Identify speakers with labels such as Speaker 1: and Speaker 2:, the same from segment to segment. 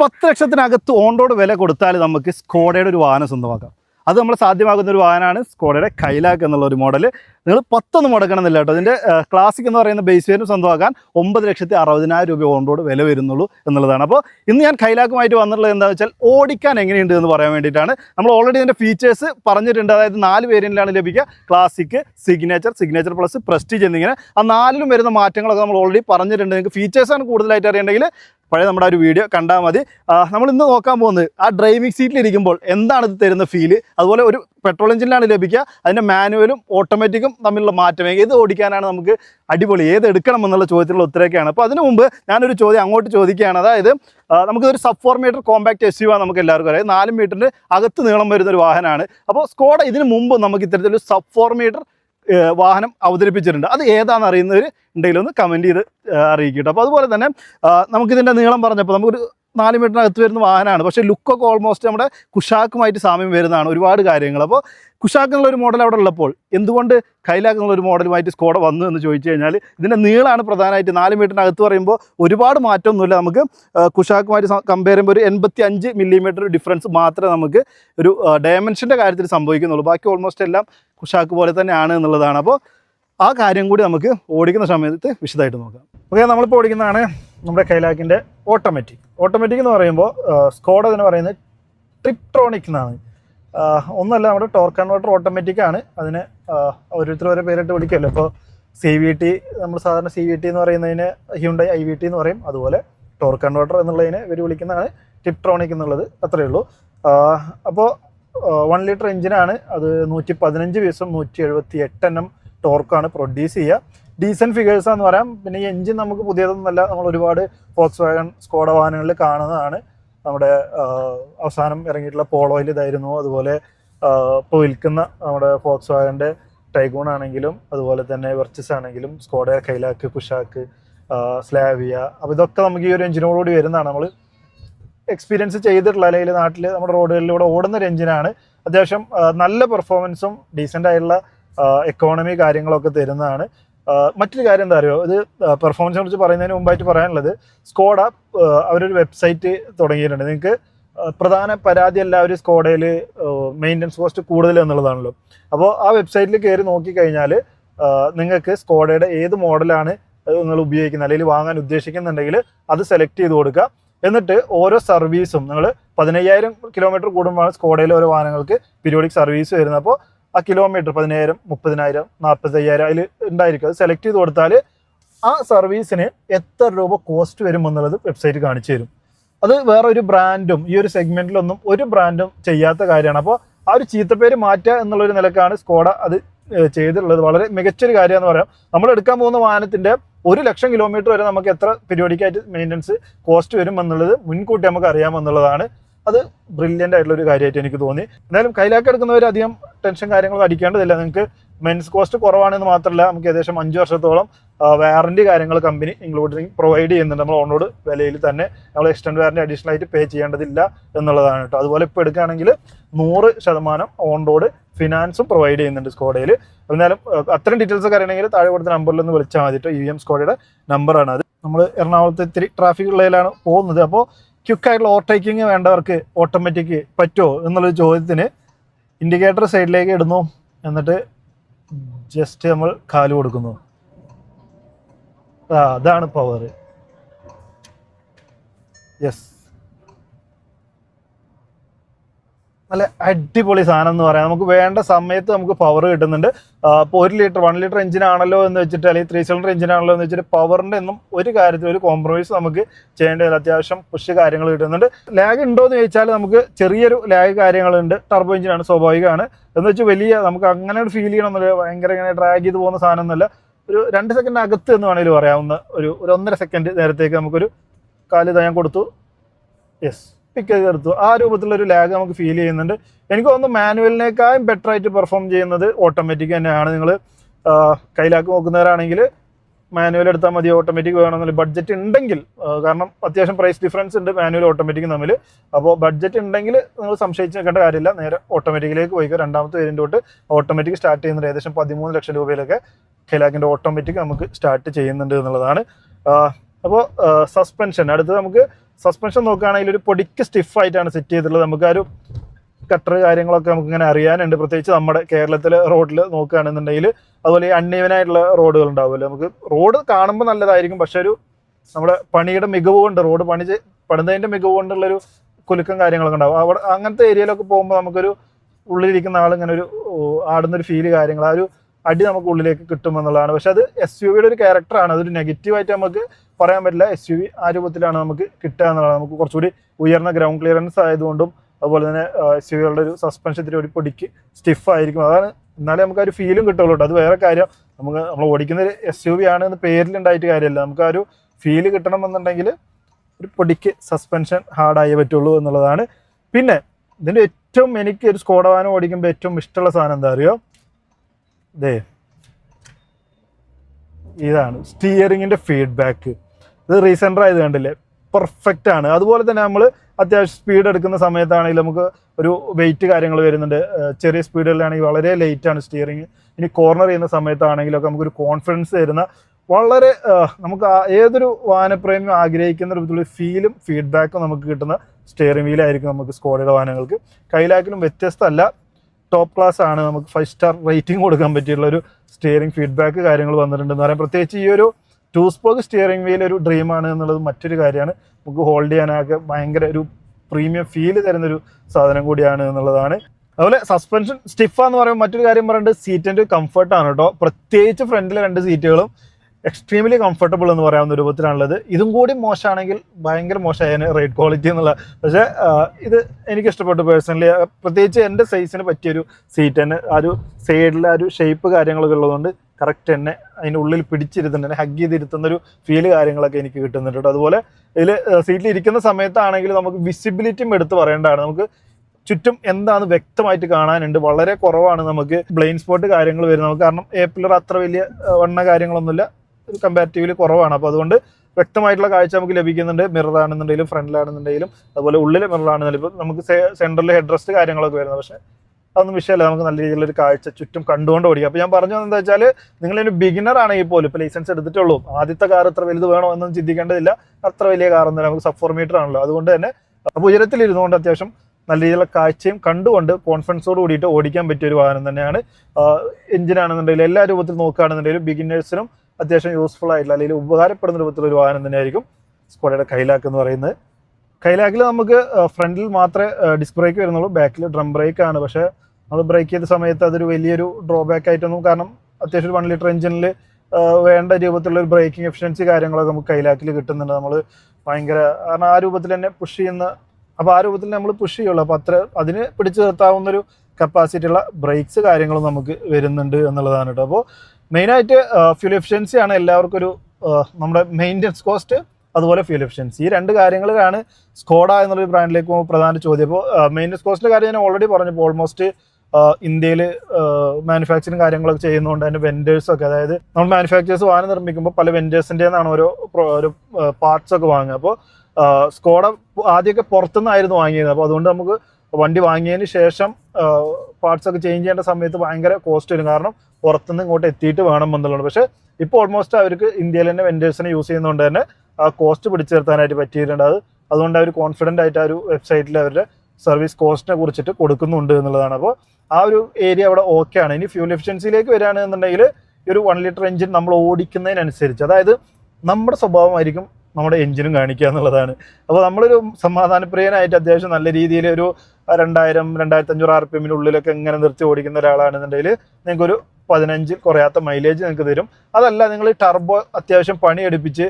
Speaker 1: പത്ത് ലക്ഷത്തിനകത്ത് on road വില കൊടുത്താൽ നമുക്ക് സ്കോഡയുടെ ഒരു വാഹനം സ്വന്തമാക്കാം. അത് നമ്മൾ സാധ്യമാകുന്ന ഒരു വാഹനമാണ് സ്കോഡയുടെ കൈലാക്ക് എന്നുള്ള ഒരു മോഡൽ നിങ്ങൾ പത്തൊന്നും മുടക്കണമെന്നില്ല കേട്ടോ. അതിന്റെ ക്ലാസിക് എന്ന് പറയുന്ന ബേസ് വേരും സ്വന്തമാക്കാൻ ഒമ്പത് ലക്ഷത്തി അറുപതിനായിരം രൂപ ഓൺ റോഡ് വില വരുന്നുള്ളൂ എന്നുള്ളതാണ്. അപ്പോൾ ഇന്ന് ഞാൻ കൈലാക്കുമായിട്ട് വന്നിട്ടുള്ളത് എന്താ വെച്ചാൽ ഓടിക്കാൻ എങ്ങനെയുണ്ട് എന്ന് പറയാൻ വേണ്ടിയിട്ടാണ്. നമ്മൾ ഓൾറെഡി ഇതിന്റെ ഫീച്ചേഴ്സ് പറഞ്ഞിട്ടുണ്ട്. അതായത് നാല് വേരിയന്റിലാണ് ലഭിക്കുക. Classic signature signature plus prestige എന്നിങ്ങനെ. ആ നാലിലും വരുന്ന മാറ്റങ്ങളൊക്കെ നമ്മൾ ഓൾറെഡി പറഞ്ഞിട്ടുണ്ട്. നിങ്ങൾക്ക് ഫീച്ചേഴ്സാണ് കൂടുതലായിട്ട് അറിയണമെങ്കിൽ പഴയ നമ്മുടെ ഒരു വീഡിയോ കണ്ടാൽ മതി. നമ്മൾ ഇന്ന് നോക്കാൻ പോകുന്നത് ആ ഡ്രൈവിംഗ് സീറ്റിൽ ഇരിക്കുമ്പോൾ എന്താണ് ഇത് തരുന്ന ഫീൽ അതുപോലെ ഒരു പെട്രോൾ എഞ്ചിനിലാണ് ലഭിക്കുക. അതിന്റെ മാനുവലും ഓട്ടോമാറ്റിക്കും തമ്മിലുള്ള മാറ്റം. ഏത് ഓടിക്കാനാണ് നമുക്ക് അടിപൊളി? ഏത് എടുക്കണം എന്നുള്ള ചോദ്യത്തിലുള്ള ഉത്തരമൊക്കെയാണ്. അപ്പോൾ അതിനു മുമ്പ് ഞാനൊരു ചോദ്യം അങ്ങോട്ട് ചോദിക്കുകയാണ്. അതായത് നമുക്കൊരു sub four metre compact S U ആണ് നമുക്ക് എല്ലാവർക്കും അറിയാം. നാല് മീറ്ററിന്റെ അകത്ത് നീളം വരുന്ന ഒരു വാഹനമാണ്. അപ്പോൾ സ്കോഡ ഇതിന് മുമ്പ് നമുക്ക് ഇത്തരത്തിലൊരു സബ് ഫോർ മീറ്റർ വാഹനം അവതരിപ്പിച്ചിട്ടുണ്ട്. അത് ഏതാണെന്ന് അറിയുന്നവർ ഉണ്ടെങ്കിൽ ഒന്ന് കമന്റ് ചെയ്ത് അറിയിക്കട്ടോ. അപ്പോൾ അതുപോലെ തന്നെ നമുക്കിതിന്റെ നീളം പറഞ്ഞപ്പോൾ നമുക്കൊരു നാല് മീറ്ററിനകത്ത് വരുന്ന വാഹനമാണ്. പക്ഷേ ലുക്കൊക്കെ ഓൾമോസ്റ്റ് നമ്മുടെ കുഷാക്കുമായിട്ട് സാമ്യം വരുന്നതാണ് ഒരുപാട് കാര്യങ്ങൾ. അപ്പോൾ കുഷാക്ക് എന്നുള്ളൊരു മോഡൽ അവിടെ ഉള്ളപ്പോൾ എന്തുകൊണ്ട് കൈലാക്ക് എന്നുള്ളൊരു മോഡലുമായിട്ട് സ്കോഡ വന്നു എന്ന് ചോദിച്ചു കഴിഞ്ഞാൽ ഇതിന്റെ നീളമാണ് പ്രധാനമായിട്ട്. നാല് മീറ്ററിനകത്ത് പറയുമ്പോൾ ഒരുപാട് മാറ്റമൊന്നുമില്ല. നമുക്ക് കുഷാക്കുമായിട്ട് കമ്പയർ ചെയ്യുമ്പോൾ ഒരു എൺപത്തി അഞ്ച് മില്ലിമീറ്റർ ഡിഫറൻസ് മാത്രമേ നമുക്ക് ഒരു ഡയമെൻഷന്റെ കാര്യത്തിൽ സംഭവിക്കുന്നുള്ളൂ. ബാക്കി ഓൾമോസ്റ്റ് എല്ലാം കുഷാക്ക് പോലെ തന്നെയാണ് എന്നുള്ളതാണ്. അപ്പോൾ ആ കാര്യം കൂടി നമുക്ക് ഓടിക്കുന്ന സമയത്ത് വിശദമായിട്ട് നോക്കാം. ഓക്കെ നമ്മളിപ്പോൾ ഓടിക്കുന്നതാണ് നമ്മുടെ കൈലാക്കിന്റെ ഓട്ടോമാറ്റിക് ഓട്ടോമാറ്റിക് എന്ന് പറയുമ്പോൾ സ്കോഡ് എന്ന് പറയുന്നത് ട്രിപ്ട്രോണിക് എന്നാണ്. ഒന്നല്ല നമ്മുടെ ടോർക്ക് കൺവേർട്ടർ ഓട്ടോമാറ്റിക് ആണ്. അതിന് ഓരോരുത്തർ ഓരോ പേരിട്ട് വിളിക്കുമല്ലോ. ഇപ്പോൾ സി വി ടി നമ്മൾ സാധാരണ സി വി ടി എന്ന് പറയുന്നതിന് ഹ്യുണ്ടായി ഐ വി ടി എന്ന് പറയും. അതുപോലെ ടോർക്ക് കൺവേർട്ടർ എന്നുള്ളതിനെ ഇവർ വിളിക്കുന്നതാണ് ടിപ്ട്രോണിക് എന്നുള്ളത്. അത്രയേ ഉള്ളൂ. അപ്പോൾ വൺ ലിറ്റർ എഞ്ചിനാണ് അത് നൂറ്റി പതിനഞ്ച് പീസും നൂറ്റി എഴുപത്തി എട്ട് എണ്ണം ടോർക്കാണ് പ്രൊഡ്യൂസ് ചെയ്യുക. ഡീസന്റ് ഫിഗേഴ്സ് എന്ന് പറയാം. പിന്നെ ഈ എഞ്ചിൻ നമുക്ക് പുതിയതൊന്നുമല്ല നമ്മൾ ഒരുപാട് ഫോക്സ് വാഗൺ സ്കോഡ വാഹനങ്ങളിൽ കാണുന്നതാണ്. നമ്മുടെ അവസാനം ഇറങ്ങിയിട്ടുള്ള പോളോയിൽ ഇതായിരുന്നു. അതുപോലെ ഇപ്പോൾ വിൽക്കുന്ന നമ്മുടെ ഫോക്സ് വാഗന്റെ ടൈഗൂൺ ആണെങ്കിലും അതുപോലെ തന്നെ വെർച്ചസ് ആണെങ്കിലും സ്കോഡ കൈലാക്ക് കുഷാക്ക് സ്ലാവിയ അപ്പോൾ ഇതൊക്കെ നമുക്ക് ഈ ഒരു എഞ്ചിനോടുകൂടി വരുന്നതാണ്. നമ്മൾ എക്സ്പീരിയൻസ് ചെയ്തിട്ടുള്ള അല്ലെങ്കിൽ നാട്ടിൽ നമ്മുടെ റോഡുകളിലൂടെ ഓടുന്ന ഒരു എഞ്ചിനാണ് അത്യാവശ്യം നല്ല പെർഫോമൻസും ഡീസന്റ് ആയിട്ടുള്ള എക്കോണമി കാര്യങ്ങളൊക്കെ തരുന്നതാണ്. മറ്റൊരു കാര്യം എന്താ അറിയോ? ഇത് പെർഫോമൻസിനെ കുറിച്ച് പറയുന്നതിന് മുമ്പായിട്ട് പറയാനുള്ളത് സ്കോഡ അവരൊരു വെബ്സൈറ്റ് തുടങ്ങിയിട്ടുണ്ട്. നിങ്ങൾക്ക് പ്രധാന പരാതി എല്ലാവരും സ്കോഡയിൽ മെയിന്റനൻസ് കോസ്റ്റ് കൂടുതൽ എന്നുള്ളതാണല്ലോ. അപ്പോൾ ആ വെബ്സൈറ്റിൽ കയറി നോക്കിക്കഴിഞ്ഞാൽ നിങ്ങൾക്ക് സ്കോഡയുടെ ഏത് മോഡലാണ് നിങ്ങൾ ഉപയോഗിക്കുന്നത് അല്ലെങ്കിൽ വാങ്ങാൻ ഉദ്ദേശിക്കുന്നുണ്ടെങ്കിൽ അത് സെലക്ട് ചെയ്ത് കൊടുക്കുക. എന്നിട്ട് ഓരോ സർവീസും നിങ്ങൾ പതിനയ്യായിരം കിലോമീറ്റർ കൂടുമ്പോഴാണ് സ്കോഡയിലെ ഓരോ വാഹനങ്ങൾക്ക് പീരിയോഡിക് സർവീസ് വരുന്നത്. അപ്പോൾ ആ കിലോമീറ്റർ പതിനായിരം മുപ്പതിനായിരം നാൽപ്പത്തയ്യായിരം അതിൽ ഉണ്ടായിരിക്കും. അത് സെലക്ട് ചെയ്ത് കൊടുത്താൽ ആ സർവീസിന് എത്ര രൂപ കോസ്റ്റ് വരും എന്നുള്ളത് വെബ്സൈറ്റ് കാണിച്ചു തരും. അത് വേറെ ഒരു ബ്രാൻഡും ഈ ഒരു സെഗ്മെന്റിലൊന്നും ഒരു ബ്രാൻഡും ചെയ്യാത്ത കാര്യമാണ്. അപ്പോൾ ആ ഒരു ചീത്തപ്പേര് മാറ്റുക എന്നുള്ളൊരു നിലക്കാണ് സ്കോഡ അത് ചെയ്തിട്ടുള്ളത്. വളരെ മികച്ചൊരു കാര്യമെന്ന് പറയാം. നമ്മൾ എടുക്കാൻ പോകുന്ന വാഹനത്തിന്റെ ഒരു ലക്ഷം കിലോമീറ്റർ വരെ നമുക്ക് എത്ര പീരിയോഡിക്കായിട്ട് മെയിന്റനൻസ് കോസ്റ്റ് വരും എന്നുള്ളത് മുൻകൂട്ടി നമുക്ക് അറിയാമെന്നുള്ളതാണ് അത് ബ്രില്യന്റ് ആയിട്ടുള്ള ഒരു കാര്യമായിട്ട് എനിക്ക് തോന്നി. എന്തായാലും കയ്യിലാക്കി എടുക്കുന്നവർ അധികം ടെൻഷൻ കാര്യങ്ങളൊന്നും അടിക്കേണ്ടതില്ല. നിങ്ങൾക്ക് മെൻസ് കോസ്റ്റ് കുറവാണെന്ന് മാത്രമല്ല നമുക്ക് ഏകദേശം അഞ്ച് വർഷത്തോളം വാറണ്ടി കാര്യങ്ങൾ കമ്പനി ഇൻക്ലൂഡിങ് പ്രൊവൈഡ് ചെയ്യുന്നുണ്ട്. നമ്മൾ ഓണോട് വിലയിൽ തന്നെ നമ്മൾ എക്സ്റ്റൻഡ് വാറണ്ടി അഡീഷണൽ ആയിട്ട് പേ ചെയ്യേണ്ടതില്ല എന്നുള്ളതാണ് കേട്ടോ. അതുപോലെ ഇപ്പോൾ എടുക്കുകയാണെങ്കിൽ നൂറ് ശതമാനം ഓൺറോഡ് ഫിനാൻസും പ്രൊവൈഡ് ചെയ്യുന്നുണ്ട് സ്കോഡയിൽ. എന്നാലും അത്രയും ഡീറ്റെയിൽസ് ഒക്കെ അറിയണമെങ്കിൽ താഴെ കൊടുത്ത നമ്പറിൽ ഒന്ന് വിളിച്ചാൽ മതിട്ടോ ഇ എം സ്കോഡയുടെ നമ്പറാണ് അത്. നമ്മൾ എറണാകുളത്ത് ഇത്തിരി ട്രാഫിക് ഉള്ളതിലാണ് പോകുന്നത്. അപ്പോൾ ക്വിക്കായിട്ടുള്ള ഓവർടേക്കിംഗ് വേണ്ടവർക്ക് ഓട്ടോമാറ്റിക് പറ്റുമോ എന്നുള്ളൊരു ചോദ്യത്തിന് ഇൻഡിക്കേറ്റർ സൈഡിലേക്ക് ഇടുന്നു. എന്നിട്ട് ജസ്റ്റ് നമ്മൾ കാൽ കൊടുക്കുന്നു. അതാണ് പവർ യെസ് നല്ല അടിപൊളി സാധനം എന്ന് പറയാം. നമുക്ക് വേണ്ട സമയത്ത് നമുക്ക് പവർ കിട്ടുന്നുണ്ട്. ഇപ്പോൾ ഒരു ലിറ്റർ വൺ ലിറ്റർ എഞ്ചിൻ ആണല്ലോ എന്ന് വെച്ചിട്ട് അല്ലെങ്കിൽ ത്രീ സിലിണ്ടർ എഞ്ചിൻ ആണല്ലോ എന്ന് വെച്ചിട്ട് പവറിന്റെ ഒന്നും ഒരു കാര്യത്തിൽ ഒരു കോംപ്രമൈസ് നമുക്ക് ചെയ്യേണ്ടതില്ല അത്യാവശ്യം പുഷ് കാര്യങ്ങൾ കിട്ടുന്നുണ്ട്. ലാഗ് ഉണ്ടോ എന്ന് ചോദിച്ചാൽ നമുക്ക് ചെറിയൊരു ലാഗ് കാര്യങ്ങളുണ്ട്. ടർബോ എഞ്ചിനാണ് സ്വാഭാവികമാണ്. എന്ന് വെച്ചാൽ വലിയ നമുക്ക് അങ്ങനെ ഒരു ഫീൽ ചെയ്യണമെന്നില്ല. ഭയങ്കര ഇങ്ങനെ ഡ്രാഗ് ചെയ്ത് പോകുന്ന സാധനം സാധനമൊന്നുമല്ല. ഒരു രണ്ട് സെക്കൻഡ് അകത്ത് എന്ന് വേണമെങ്കിൽ പറയാവുന്ന ഒരു ഒരു ഒന്നര സെക്കൻഡ് നേരത്തേക്ക് നമുക്കൊരു കാലിത ഞാൻ കൊടുത്തു. യെസ് പിക്ക് എടുത്തു. ആ രൂപത്തിലൊരു ലാഗ് നമുക്ക് ഫീൽ ചെയ്യുന്നുണ്ട്. എനിക്ക് തോന്നുന്നു മാനുവലിനേക്കാളും ബെറ്റർ ആയിട്ട് പെർഫോം ചെയ്യുന്നത് ഓട്ടോമാറ്റിക് തന്നെയാണ്. നിങ്ങൾ കയ്യിലാക്കി നോക്കുന്നവരാണെങ്കിൽ മാനുവൽ എടുത്താൽ മതി ഓട്ടോമാറ്റിക് വേണമെന്നില്ല. ബഡ്ജറ്റ് ഉണ്ടെങ്കിൽ കാരണം അത്യാവശ്യം പ്രൈസ് ഡിഫറൻസ് ഉണ്ട് മാനുവൽ ഓട്ടോമാറ്റിക് തമ്മിൽ. അപ്പോൾ ബഡ്ജറ്റ് ഉണ്ടെങ്കിൽ നിങ്ങൾ സംശയിച്ച് നിൽക്കേണ്ട കാര്യമില്ല. നേരെ ഓട്ടോമാറ്റിക്കിലേക്ക് പോയിക്കോ. രണ്ടാമത്തെ വേരിയന്റ് തൊട്ട് ഓട്ടോമാറ്റിക് സ്റ്റാർട്ട് ചെയ്യുന്നുണ്ട്. ഏകദേശം പതിമൂന്ന് ലക്ഷം രൂപയിലൊക്കെ കൈലാക്കിന്റെ ഓട്ടോമാറ്റിക് നമുക്ക് സ്റ്റാർട്ട് ചെയ്യുന്നുണ്ട് എന്നുള്ളതാണ്. അപ്പോൾ സസ്പെൻഷൻ അടുത്ത് നമുക്ക് സസ്പെൻഷൻ നോക്കുകയാണെങ്കിൽ ഒരു പൊടിക്ക് സ്റ്റിഫായിട്ടാണ് സെറ്റ് ചെയ്തിട്ടുള്ളത്. നമുക്ക് ആ ഒരു കട്ടർ കാര്യങ്ങളൊക്കെ നമുക്ക് ഇങ്ങനെ അറിയാനുണ്ട്. പ്രത്യേകിച്ച് നമ്മുടെ കേരളത്തിലെ റോഡിൽ നോക്കുകയാണെന്നുണ്ടെങ്കിൽ അതുപോലെ ഈ അൺഈവനായിട്ടുള്ള റോഡുകൾ ഉണ്ടാവുമല്ലോ. നമുക്ക് റോഡ് കാണുമ്പോൾ നല്ലതായിരിക്കും. പക്ഷെ ഒരു നമ്മുടെ പണിയുടെ മികവ് കൊണ്ട് റോഡ് പണി പണിതതിന്റെ മികവ് കൊണ്ടുള്ളൊരു കുലുക്കം കാര്യങ്ങളൊക്കെ ഉണ്ടാവും. അവിടെ അങ്ങനത്തെ ഏരിയയിലൊക്കെ പോകുമ്പോൾ നമുക്കൊരു ഉള്ളിലിരിക്കുന്ന ആളിങ്ങനെ ഒരു ആടുന്നൊരു ഫീൽ കാര്യങ്ങൾ ആ ഒരു അടി നമുക്ക് ഉള്ളിലേക്ക് കിട്ടുമെന്നുള്ളതാണ്. പക്ഷെ അത് എസ് യു വിയുടെ ഒരു ക്യാരക്ടറാണ് അതൊരു നെഗറ്റീവായിട്ട് നമുക്ക് പറയാൻ പറ്റില്ല. എസ് യു വി ആ രൂപത്തിലാണ് നമുക്ക് കിട്ടുക എന്നുള്ളത് നമുക്ക് കുറച്ചുകൂടി ഉയർന്ന ഗ്രൗണ്ട് ക്ലിയറൻസ് ആയതുകൊണ്ടും അതുപോലെ തന്നെ എസ് യു വികളുടെ ഒരു സസ്പെൻഷൻ ഇത്തിരി ഒരു പൊടിക്ക് സ്റ്റിഫ് ആയിരിക്കും. അതാണ് എന്നാലേ നമുക്ക് ആ ഒരു ഫീലും കിട്ടുള്ളൂ കേട്ടോ. അത് വേറെ കാര്യം. നമുക്ക് നമ്മൾ ഓടിക്കുന്ന ഒരു എസ് യു വി ആണ് എന്ന് പേരിലുണ്ടായിട്ട് കാര്യമല്ല. നമുക്ക് ആ ഒരു ഫീൽ കിട്ടണമെന്നുണ്ടെങ്കിൽ ഒരു പൊടിക്ക് സസ്പെൻഷൻ ഹാർഡായേ പറ്റുള്ളൂ എന്നുള്ളതാണ്. പിന്നെ ഇതിന്റെ ഏറ്റവും എനിക്ക് ഒരു സ്കോഡ വാഹനം ഓടിക്കുമ്പോൾ ഏറ്റവും ഇഷ്ടമുള്ള സാധനം എന്താ അറിയോ? ദേ ഇതാണ് സ്റ്റിയറിങ്ങിന്റെ ഫീഡ്ബാക്ക് ഇത് റീസെന്റർ ആയത് കണ്ടില്ലേ? പെർഫെക്റ്റ് ആണ്. അതുപോലെ തന്നെ നമ്മൾ അത്യാവശ്യം സ്പീഡ് എടുക്കുന്ന സമയത്താണെങ്കിൽ നമുക്ക് ഒരു വെയിറ്റ് കാര്യങ്ങൾ വരുന്നുണ്ട്. ചെറിയ സ്പീഡുകളിലാണെങ്കിൽ വളരെ ലേറ്റ് ആണ് സ്റ്റിയറിങ് ഇനി കോർണർ ചെയ്യുന്ന സമയത്താണെങ്കിലൊക്കെ നമുക്കൊരു കോൺഫിഡൻസ് തരുന്ന വളരെ നമുക്ക് ഏതൊരു വാഹനപ്രേമി ആഗ്രഹിക്കുന്ന രൂപത്തിലുള്ള ഫീലും ഫീഡ്ബാക്കും നമുക്ക് കിട്ടുന്ന സ്റ്റിയറിംഗ് വീലായിരിക്കും നമുക്ക് സ്കോഡയുടെ വാഹനങ്ങൾക്ക്. കൈലാക്കിലും വ്യത്യസ്തമല്ല. ടോപ്പ് ക്ലാസ് ആണ്. നമുക്ക് ഫൈവ് സ്റ്റാർ റേറ്റിംഗ് കൊടുക്കാൻ പറ്റിയുള്ള ഒരു സ്റ്റിയറിംഗ് ഫീഡ്ബാക്ക് കാര്യങ്ങൾ വന്നിട്ടുണ്ടെന്ന് പറയാം. പ്രത്യേകിച്ച് ഈ ഒരു ടു സ്പോക്ക് സ്റ്റിയറിംഗ് വീൽ ഒരു ഡ്രീമാണ് എന്നുള്ളത് മറ്റൊരു കാര്യമാണ്. നമുക്ക് ഹോൾഡ് ചെയ്യാനൊക്കെ ഭയങ്കര ഒരു പ്രീമിയം ഫീൽ തരുന്നൊരു സാധനം കൂടിയാണ് എന്നുള്ളതാണ്. അതുപോലെ സസ്പെൻഷൻ സ്റ്റിഫ് എന്ന് പറയുമ്പോൾ മറ്റൊരു കാര്യം പറയുന്നത് സീറ്റിന്റെ കംഫർട്ടാണ് കേട്ടോ പ്രത്യേകിച്ച് ഫ്രണ്ടിലെ രണ്ട് സീറ്റുകളും എക്സ്ട്രീംലി കംഫർട്ടബിൾ എന്ന് പറയാവുന്ന രൂപത്തിലാണുള്ളത്. ഇതും കൂടി മോശമാണെങ്കിൽ ഭയങ്കര മോശമായ റേറ്റ് ക്വാളിറ്റി എന്നുള്ള. പക്ഷേ ഇത് എനിക്ക് ഇഷ്ടപ്പെട്ടു പേഴ്സണലി പ്രത്യേകിച്ച് എന്റെ സൈസിന് പറ്റിയൊരു സീറ്റ് തന്നെ. ആ ഒരു സൈഡിലെ ആ ഒരു ഷേപ്പ് കാര്യങ്ങളൊക്കെ ഉള്ളതുകൊണ്ട് കറക്റ്റ് തന്നെ അതിന്റെ ഉള്ളിൽ പിടിച്ചിരുത്തുന്നുണ്ട് തന്നെ ഹഗ് ചെയ്തിരുത്തുന്ന ഒരു ഫീൽ കാര്യങ്ങളൊക്കെ എനിക്ക് കിട്ടുന്നുണ്ട് കേട്ടോ. അതുപോലെ ഇതിൽ സീറ്റിൽ ഇരിക്കുന്ന സമയത്താണെങ്കിൽ നമുക്ക് വിസിബിലിറ്റിയും എടുത്ത് പറയേണ്ടതാണ്. നമുക്ക് ചുറ്റും എന്താണ് വ്യക്തമായിട്ട് കാണാനുണ്ട്. വളരെ കുറവാണ് നമുക്ക് ബ്ലെയിൻ സ്പോട്ട് കാര്യങ്ങൾ വരുന്നത്. നമുക്ക് കാരണം എ അത്ര വലിയ വണ്ണ കാര്യങ്ങളൊന്നുമില്ല. കമ്പാരിറ്റീവ്ലി കുറവാണ്. അപ്പോൾ അതുകൊണ്ട് വ്യക്തമായിട്ടുള്ള കാഴ്ച നമുക്ക് ലഭിക്കുന്നുണ്ട്. മിററാണെന്നുണ്ടെങ്കിലും ഫ്രണ്ടിലാണെന്നുണ്ടെങ്കിലും അതുപോലെ ഉള്ളിലെ മിററാണെന്നുണ്ടെങ്കിലും ഇപ്പം നമുക്ക് സെന്ററിൽ ഹെഡ് റെസ്റ്റ് കാര്യങ്ങളൊക്കെ വരുന്നത്. പക്ഷേ അതൊന്നും വിഷയമല്ല. നമുക്ക് നല്ല രീതിയിലുള്ള ഒരു കാഴ്ച ചുറ്റും കണ്ടുകൊണ്ട് ഓടിക്കാം. അപ്പോൾ ഞാൻ പറഞ്ഞു എന്താ വെച്ചാൽ നിങ്ങൾ നിങ്ങളൊരു ബിഗിനർ ആണെങ്കിൽ പോലും ഇപ്പോൾ ലൈസൻസ് എടുത്തിട്ടുള്ളൂ. ആദ്യത്തെ കാർ ഇത്ര വലുത് വേണോ എന്നൊന്നും ചിന്തിക്കേണ്ടതില്ല. അത്ര വലിയ കാർ കാറൊന്നുമില്ല നമുക്ക് സബ് മീറ്റർ ആണല്ലോ. അതുകൊണ്ട് തന്നെ അപ്പോൾ ഉയരത്തിൽ ഇരുന്നുകൊണ്ട് അത്യാവശ്യം നല്ല രീതിയിലുള്ള കാഴ്ചയും കണ്ടുകൊണ്ട് കോൺഫിഡൻസോട് കൂടിയിട്ട് ഓടിക്കാൻ പറ്റിയ ഒരു വാഹനം തന്നെയാണ്. എഞ്ചിൻ ആണെന്നുണ്ടെങ്കിൽ എല്ലാ രൂപത്തിൽ നോക്കുകയാണെന്നുണ്ടെങ്കിലും ബിഗിനേഴ്സിനും അത്യാവശ്യം യൂസ്ഫുൾ ആയിട്ടുള്ള അല്ലെങ്കിൽ ഉപകാരപ്പെടുന്ന ഒരു വാഹനം തന്നെയായിരിക്കും സ്കോഡയുടെ കൈലാക്ക് എന്ന് പറയുന്നത്. കൈലാക്കിൽ നമുക്ക് ഫ്രണ്ടിൽ മാത്രമേ ഡിസ്ക് ബ്രേക്ക് വരുന്നുള്ളൂ. ബാക്കിൽ ഡ്രം ബ്രേക്ക് ആണ്. പക്ഷേ നമ്മൾ ബ്രേക്ക് ചെയ്ത സമയത്ത് അതൊരു വലിയൊരു ഡ്രോബാക്ക് ആയിട്ടൊന്നും കാരണം അത്യാവശ്യം ഒരു വൺ ലിറ്റർ എഞ്ചിനിൽ വേണ്ട രൂപത്തിലുള്ള ഒരു ബ്രേക്കിംഗ് എഫിഷ്യൻസി കാര്യങ്ങളൊക്കെ നമുക്ക് കൈലാക്കിൽ കിട്ടുന്നുണ്ട്. നമ്മൾ ഭയങ്കര കാരണം ആ രൂപത്തിൽ തന്നെ പുഷ് ചെയ്യുന്ന അപ്പോൾ ആ രൂപത്തിൽ നമ്മൾ പുഷ് ചെയ്യുള്ളൂ. അപ്പോൾ അത്ര അതിന് പിടിച്ചു നിർത്താവുന്ന ഒരു കപ്പാസിറ്റി ഉള്ള ബ്രേക്സ് കാര്യങ്ങളും നമുക്ക് വരുന്നുണ്ട് എന്നുള്ളതാണ് കേട്ടോ. അപ്പോൾ മെയിനായിട്ട് ഫ്യൂൽ എഫിഷ്യൻസി ആണ് എല്ലാവർക്കും ഒരു നമ്മുടെ മെയിന്റനൻസ് കോസ്റ്റ് അതുപോലെ ഫ്യൂൽ എഫിഷ്യൻസി ഈ രണ്ട് കാര്യങ്ങളാണ് സ്കോഡ എന്നുള്ളൊരു ബ്രാൻഡിലേക്ക് പ്രധാന ചോദ്യം. അപ്പോൾ മെയിന്റനൻസ് കോസ്റ്റിന്റെ കാര്യം ഞാൻ ഓൾറെഡി പറഞ്ഞപ്പോൾ ഓൾമോസ്റ്റ് ഇന്ത്യയിൽ മാനുഫാക്ചറിങ് കാര്യങ്ങളൊക്കെ ചെയ്യുന്നതുകൊണ്ട് തന്നെ വെൻഡേഴ്സ് ഒക്കെ അതായത് നമ്മൾ മാനുഫാക്ചേഴ്സ് വാഹനം നിർമ്മിക്കുമ്പോൾ പല വെൻഡേഴ്സിന്റെ നിന്നാണ് ഓരോ ഒരു പാർട്സ് ഒക്കെ വാങ്ങുക. അപ്പോൾ സ്കോഡ ആദ്യമൊക്കെ പുറത്തുനിന്നായിരുന്നു വാങ്ങിയത്. അപ്പോൾ അതുകൊണ്ട് നമുക്ക് വണ്ടി വാങ്ങിയതിന് ശേഷം പാർട്സ് ഒക്കെ ചേഞ്ച് ചെയ്യേണ്ട സമയത്ത് ഭയങ്കര കോസ്റ്റ് വരും. കാരണം പുറത്തുനിന്ന് ഇങ്ങോട്ട് എത്തിയിട്ട് വേണം എന്നുള്ളത് പക്ഷേ ഇപ്പോൾ ഓൾമോസ്റ്റ് അവർക്ക് ഇന്ത്യയിൽ തന്നെ വെൻഡേഴ്സിനെ യൂസ് ചെയ്യുന്നതുകൊണ്ട് തന്നെ ആ കോസ്റ്റ് പിടിച്ചു നിർത്താനായിട്ട് പറ്റിയിട്ടുണ്ട്. അത് അതുകൊണ്ട് അവർ കോൺഫിഡന്റ് ആയിട്ട് ആ ഒരു വെബ്സൈറ്റിൽ അവരുടെ സർവീസ് കോസ്റ്റിനെ കുറിച്ചിട്ട് കൊടുക്കുന്നുണ്ട് എന്നുള്ളതാണ്. അപ്പോൾ ആ ഒരു ഏരിയ അവിടെ ഓക്കെ ആണ്. ഇനി ഫ്യൂൽ എഫിഷ്യൻസിയിലേക്ക് വരികയാണെന്നുണ്ടെങ്കിൽ ഈ ഒരു വൺ ലിറ്റർ എഞ്ചിൻ നമ്മൾ ഓടിക്കുന്നതിനനുസരിച്ച് അതായത് നമ്മുടെ സ്വഭാവമായിരിക്കും നമ്മുടെ എഞ്ചിനും കാണിക്കുക എന്നുള്ളതാണ്. അപ്പോൾ നമ്മളൊരു സമാധാനപ്രിയനായിട്ട് അത്യാവശ്യം നല്ല രീതിയിൽ ഒരു രണ്ടായിരം രണ്ടായിരത്തി അഞ്ഞൂറ് ആർ പി എമ്മിനുള്ളിലൊക്കെ ഇങ്ങനെ നിർത്തി ഓടിക്കുന്ന ഒരാളാണെന്നുണ്ടെങ്കിൽ നിങ്ങൾക്കൊരു പതിനഞ്ചിൽ കുറയാത്ത മൈലേജ് നിങ്ങൾക്ക് തരും. അതല്ല നിങ്ങൾ ടർബോ അത്യാവശ്യം പണിയെടുപ്പിച്ച്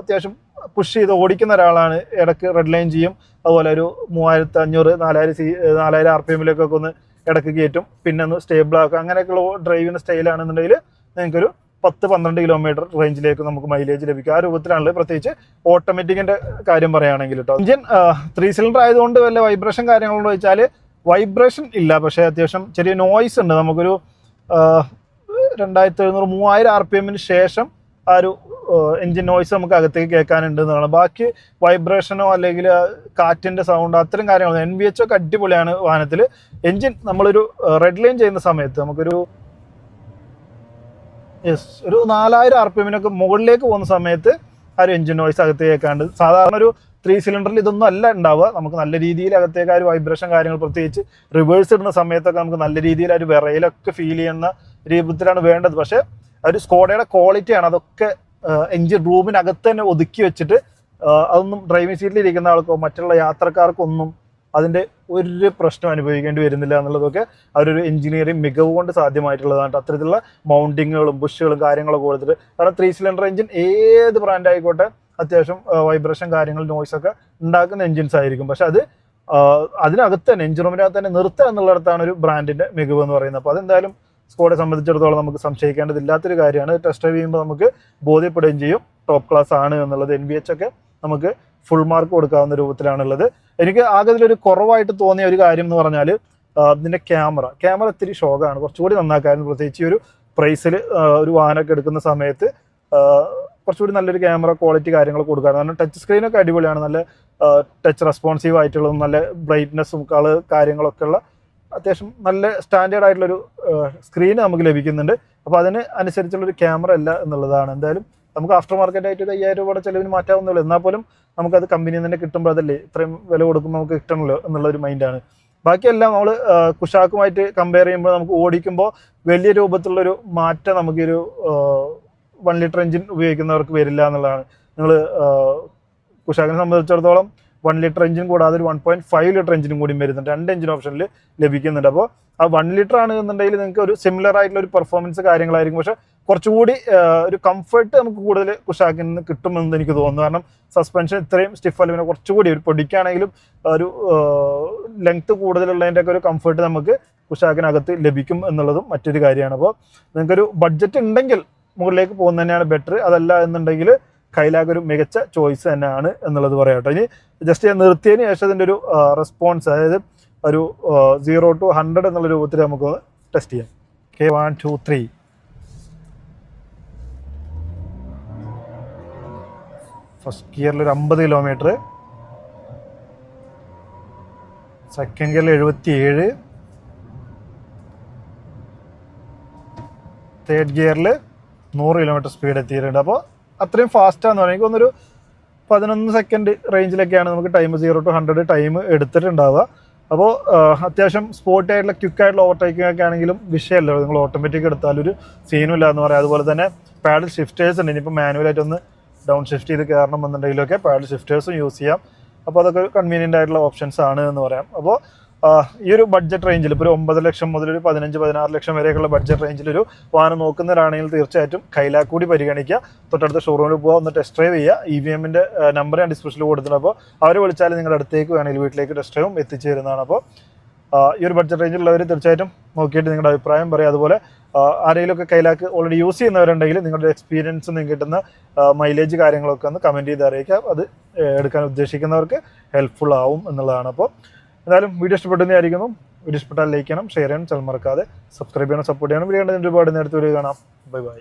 Speaker 1: അത്യാവശ്യം പുഷ് ചെയ്ത് ഓടിക്കുന്ന ഒരാളാണ് ഇടയ്ക്ക് റെഡ് ലൈൻ ചെയ്യും. അതുപോലെ ഒരു മൂവായിരത്തി അഞ്ഞൂറ് നാലായിരം സി നാലായിരം ആർ പി എമ്മിലേക്കൊക്കെ ഒന്ന് ഇടയ്ക്ക് കയറ്റും. പിന്നെ ഒന്ന് സ്റ്റേബിൾ ആക്കുക അങ്ങനെയൊക്കെയുള്ള ഡ്രൈവിന്റെ സ്റ്റൈലാണെന്നുണ്ടെങ്കിൽ നിങ്ങൾക്കൊരു പത്ത് പന്ത്രണ്ട് കിലോമീറ്റർ റേഞ്ചിലേക്ക് നമുക്ക് മൈലേജ് ലഭിക്കും. ആ രൂപത്തിലാണല്ലോ പ്രത്യേകിച്ച് ഓട്ടോമാറ്റിക്കിന്റെ കാര്യം പറയുകയാണെങ്കിൽ കേട്ടോ എഞ്ചിൻ ത്രീ സിലിണ്ടർ ആയതുകൊണ്ട് വല്ല വൈബ്രേഷൻ കാര്യങ്ങളുണ്ടോ വെച്ചാൽ വൈബ്രേഷൻ ഇല്ല. പക്ഷേ അത്യാവശ്യം ചെറിയ നോയ്സ് ഉണ്ട്. നമുക്കൊരു രണ്ടായിരത്തി എഴുന്നൂറ് മൂവായിരം ആർ പി എമ്മിന് ശേഷം ആ ഒരു എഞ്ചിൻ നോയ്സ് നമുക്ക് അകത്തേക്ക് കേൾക്കാനുണ്ട് എന്നാണ് ബാക്കി വൈബ്രേഷനോ അല്ലെങ്കിൽ കാറ്റിന്റെ സൗണ്ട് അത്തരം കാര്യങ്ങൾ എൻ ബി എച്ച് ഒക്കെ അടിപൊളിയാണ് വാഹനത്തിൽ എൻജിൻ നമ്മളൊരു റെഡ് ലൈൻ ചെയ്യുന്ന സമയത്ത് നമുക്കൊരു യെസ് ഒരു നാലായിരം ആർ പി എമ്മിനൊക്കെ മുകളിലേക്ക് പോകുന്ന സമയത്ത് ആ ഒരു എൻജിൻ നോയ്സ് അകത്ത് കേൾക്കാണ്ട്. സാധാരണ ഒരു ത്രീ സിലിണ്ടറിൽ ഇതൊന്നും അല്ല ഉണ്ടാവുക. നമുക്ക് നല്ല രീതിയിൽ അകത്തേക്ക് ആ ഒരു വൈബ്രേഷൻ കാര്യങ്ങൾ പ്രത്യേകിച്ച് റിവേഴ്സ് ഇടുന്ന സമയത്തൊക്കെ നമുക്ക് നല്ല രീതിയിൽ ആ ഒരു വിറയിലൊക്കെ ഫീൽ ചെയ്യുന്ന രൂപത്തിലാണ് വേണ്ടത്. പക്ഷേ ഒരു സ്കോഡയുടെ ക്വാളിറ്റിയാണ് അതൊക്കെ എഞ്ചിൻ റൂമിനകത്ത് തന്നെ ഒതുക്കി വെച്ചിട്ട് അതൊന്നും ഡ്രൈവിംഗ് സീറ്റിൽ ഇരിക്കുന്ന ആൾക്കോ മറ്റുള്ള യാത്രക്കാർക്കൊന്നും അതിന്റെ ഒരു പ്രശ്നം അനുഭവിക്കേണ്ടി വരുന്നില്ല എന്നുള്ളതൊക്കെ അവരൊരു എഞ്ചിനീയറിംഗ് മികവ് കൊണ്ട് സാധ്യമായിട്ടുള്ളതാണ്. അത്തരത്തിലുള്ള മൗണ്ടിങ്ങുകളും ബുഷുകളും കാര്യങ്ങളൊക്കെ കൊടുത്തിട്ട് കാരണം ത്രീ സിലിണ്ടർ എഞ്ചിൻ ഏത് ബ്രാൻഡ് ആയിക്കോട്ടെ അത്യാവശ്യം വൈബ്രേഷൻ കാര്യങ്ങൾ നോയ്സ് ഒക്കെ ഉണ്ടാക്കുന്ന എഞ്ചിൻസ് ആയിരിക്കും. പക്ഷെ അത് അതിനകത്ത് തന്നെ എഞ്ചിൻ റൂമിനകത്ത് തന്നെ നിർത്തുക എന്നുള്ളിടത്താണ് ഒരു ബ്രാൻഡിന്റെ മികവ് എന്ന് പറയുന്നത്. അപ്പോൾ അതെന്തായാലും സ്കോഡെ സംബന്ധിച്ചിടത്തോളം നമുക്ക് സംശയിക്കേണ്ടതില്ലാത്തൊരു കാര്യമാണ്. ടെസ്റ്റ് ഡ്രൈവ് ചെയ്യുമ്പോൾ നമുക്ക് ബോധ്യപ്പെടുകയും ചെയ്യും. ടോപ്പ് ക്ലാസ് ആണ് എന്നുള്ളത് എൻ ബി എച്ച് ഒക്കെ നമുക്ക് ഫുൾ മാർക്ക് കൊടുക്കാവുന്ന രൂപത്തിലാണുള്ളത്. എനിക്ക് ആകെ ഇതിലൊരു കുറവായിട്ട് തോന്നിയ ഒരു കാര്യം എന്ന് പറഞ്ഞാൽ ഇതിന്റെ ക്യാമറ ക്യാമറ ഇത്തിരി ഷോക്കാണ്. കുറച്ചുകൂടി നന്നാക്കായിരുന്നു പ്രത്യേകിച്ച് ഒരു പ്രൈസിൽ ഒരു വാഹനമൊക്കെ എടുക്കുന്ന സമയത്ത് കുറച്ചുകൂടി നല്ലൊരു ക്യാമറ ക്വാളിറ്റി കാര്യങ്ങൾ കൊടുക്കാറ് കാരണം ടച്ച് സ്ക്രീനൊക്കെ അടിപൊളിയാണ്. നല്ല ടച്ച് റെസ്പോൺസീവ് ആയിട്ടുള്ളതും നല്ല ബ്രൈറ്റ്നെസ്സും കളർ കാര്യങ്ങളൊക്കെ ഉള്ള അത്യാവശ്യം നല്ല സ്റ്റാൻഡേർഡ് ആയിട്ടുള്ളൊരു സ്ക്രീൻ നമുക്ക് ലഭിക്കുന്നുണ്ട്. അപ്പോൾ അതിന് അനുസരിച്ചുള്ളൊരു ക്യാമറ അല്ല എന്നുള്ളതാണ്. എന്തായാലും നമുക്ക് ആഫ്റ്റർ മാർക്കറ്റ് ആയിട്ട് ഒരു അയ്യായിരം രൂപയുടെ ചിലവിന് മാറ്റാവുന്നുള്ളൂ എന്നാൽ പോലും നമുക്കത് കമ്പനിയിൽ നിന്ന് തന്നെ കിട്ടുമ്പോൾ അതല്ലേ ഇത്രയും വില കൊടുക്കുമ്പോൾ നമുക്ക് കിട്ടണമല്ലോ എന്നുള്ളൊരു മൈൻഡാണ് ബാക്കിയെല്ലാം നമ്മൾ കുഷാക്കുമായിട്ട് കമ്പയർ ചെയ്യുമ്പോൾ നമുക്ക് ഓടിക്കുമ്പോൾ വലിയ രൂപത്തിലുള്ളൊരു മാറ്റം നമുക്കൊരു വൺ ലിറ്റർ എഞ്ചിൻ ഉപയോഗിക്കുന്നവർക്ക് വരില്ല എന്നുള്ളതാണ്. നിങ്ങൾ കുഷാക്കിനെ സംബന്ധിച്ചിടത്തോളം വൺ ലിറ്റർ എഞ്ചിൻ കൂടാതെ ഒരു വൺ പോയിന്റ് ഫൈവ് ലിറ്റർ എഞ്ചിനും കൂടി വരുന്നുണ്ട്. രണ്ട് എഞ്ചിൻ ഓപ്ഷനിൽ ലഭിക്കുന്നുണ്ട്. അപ്പോൾ ആ വൺ ലിറ്റർ ആണ് എന്നുണ്ടെങ്കിൽ നിങ്ങൾക്ക് ഒരു സിമിലർ ആയിട്ടുള്ള ഒരു പെർഫോമൻസ് കാര്യങ്ങളായിരിക്കും. പക്ഷേ കുറച്ചുകൂടി ഒരു കംഫർട്ട് നമുക്ക് കൂടുതൽ കുഷാക്കിൽ നിന്ന് കിട്ടുമെന്ന് എനിക്ക് തോന്നുന്നു. കാരണം സസ്പെൻഷൻ ഇത്രയും സ്റ്റിഫ് അല്ല. പിന്നെ കുറച്ചുകൂടി ഒരു പൊടിക്കാണെങ്കിലും ഒരു ലെങ്ത് കൂടുതലുള്ളതിന്റെയൊക്കെ ഒരു കംഫർട്ട് നമുക്ക് കുഷാക്കിനകത്ത് ലഭിക്കും എന്നുള്ളതും മറ്റൊരു കാര്യമാണ്. അപ്പോൾ നിങ്ങൾക്കൊരു ബഡ്ജറ്റ് ഉണ്ടെങ്കിൽ മുകളിലേക്ക് പോകുന്നത് തന്നെയാണ് ബെറ്റർ അതല്ല എന്നുണ്ടെങ്കിൽ കൈലാഗ് ഒരു മികച്ച ചോയ്സ് തന്നെയാണ് എന്നുള്ളത് പറയാം കേട്ടോ. ഇനി ജസ്റ്റ് ഞാൻ നിർത്തിയതിന് ശേഷം അതിന്റെ ഒരു റെസ്പോൺസ് അതായത് ഒരു സീറോ ടു ഹൺഡ്രഡ് എന്നുള്ള രൂപത്തിൽ നമുക്ക് ടെസ്റ്റ് ചെയ്യാം. K one two three first ഗിയറിൽ ഒരു അമ്പത് കിലോമീറ്റർ സെക്കൻഡ് ഗിയറിൽ എഴുപത്തി ഏഴ് തേർഡ് ഗിയറിൽ നൂറ് കിലോമീറ്റർ സ്പീഡ് എത്തിയിട്ടുണ്ട്. അപ്പോൾ അത്രയും ഫാസ്റ്റാന്ന് പറയുമ്പോൾ എനിക്കൊന്നൊരു പതിനൊന്ന് സെക്കൻഡ് റേഞ്ചിലൊക്കെയാണ് നമുക്ക് time zero to hundred time എടുത്തിട്ടുണ്ടാവുക. അപ്പോൾ അത്യാവശ്യം സ്പോട്ടി ആയിട്ടുള്ള ക്വിക്ക് ആയിട്ടുള്ള ഓവർടേക്കിംഗ് ഒക്കെ ആണെങ്കിലും വിഷയമല്ലോ? നിങ്ങൾ ഓട്ടോമാറ്റിക് എടുത്താൽ ഒരു സീനും ഇല്ല എന്ന് പറയാം. അതുപോലെ തന്നെ പാഡൽ ഷിഫ്റ്റേഴ്സ് ഉണ്ട്. ഇനിയിപ്പോൾ മാനുവലായിട്ട് ഒന്ന് ഡൗൺ ഷിഫ്റ്റ് ചെയ്ത് കയറണം എന്നുണ്ടെങ്കിലൊക്കെ പാഡൽ ഷിഫ്റ്റേഴ്സും യൂസ് ചെയ്യാം. അപ്പോൾ അതൊക്കെ കൺവീനിയന്റ് ആയിട്ടുള്ള ഓപ്ഷൻസ് ആണ് എന്ന് പറയാം. അപ്പോൾ ഈ ഒരു ബഡ്ജറ്റ് റേഞ്ചിൽ ഇപ്പോൾ ഒരു ഒമ്പത് ലക്ഷം മുതൽ ഒരു പതിനഞ്ച് പതിനാറ് ലക്ഷം വരെയൊക്കെയുള്ള ബഡ്ജറ്റ് റേഞ്ചിൽ ഒരു വാഹനം നോക്കുന്നവരാണെങ്കിൽ തീർച്ചയായിട്ടും കൈലാക്കൂടി പരിഗണിക്കുക. തൊട്ടടുത്ത ഷോറൂമിൽ പോകുക ഒന്ന് ടെസ്റ്റ് ഡ്രൈവ് ചെയ്യുക. ഇ വി എമ്മിന്റെ നമ്പർ ഞാൻ ഡിസ്ക്രിപ്ഷനിൽ കൊടുത്തിട്ടുണ്ട്. അപ്പോൾ അവർ വിളിച്ചാൽ നിങ്ങളുടെ അടുത്തേക്ക് വേണമെങ്കിൽ വീട്ടിലേക്ക് ടെസ്റ്റ് ഡ്രൈവും എത്തിച്ചു തരുന്നതാണ് അപ്പോൾ ഈ ഒരു ബഡ്ജറ്റ് റേഞ്ചിലുള്ളവർ തീർച്ചയായിട്ടും നോക്കിയിട്ട് നിങ്ങളുടെ അഭിപ്രായം പറയുക അതുപോലെ ആരെങ്കിലുമൊക്കെ കൈലാക്ക് ഓൾറെഡി യൂസ് ചെയ്യുന്നവരുണ്ടെങ്കിൽ നിങ്ങളുടെ എക്സ്പീരിയൻസ് നിങ്ങൾക്ക് കിട്ടുന്ന മൈലേജ് കാര്യങ്ങളൊക്കെ ഒന്ന് കമന്റ് ചെയ്ത് അറിയിക്കാം അത് എടുക്കാൻ ഉദ്ദേശിക്കുന്നവർക്ക് ഹെൽപ്ഫുൾ ആവും എന്നുള്ളതാണ്. അപ്പോൾ എന്തായാലും വീഡിയോ ഇഷ്ടപ്പെട്ടെന്നായിരിക്കുന്നു വീഡിയോ ഇഷ്ടപ്പെട്ടാൽ ലൈക്ക് ചെയ്യണം ഷെയർ ചെയ്യണം ചാനൽ മറക്കാതെ സബ്സ്ക്രൈബ് ചെയ്യണം സപ്പോർട്ട് ചെയ്യണം. വീഡിയോ കണ്ടതിന് ഒരുപാട് നേരത്തെ ഒരു കാണാം. Bye bye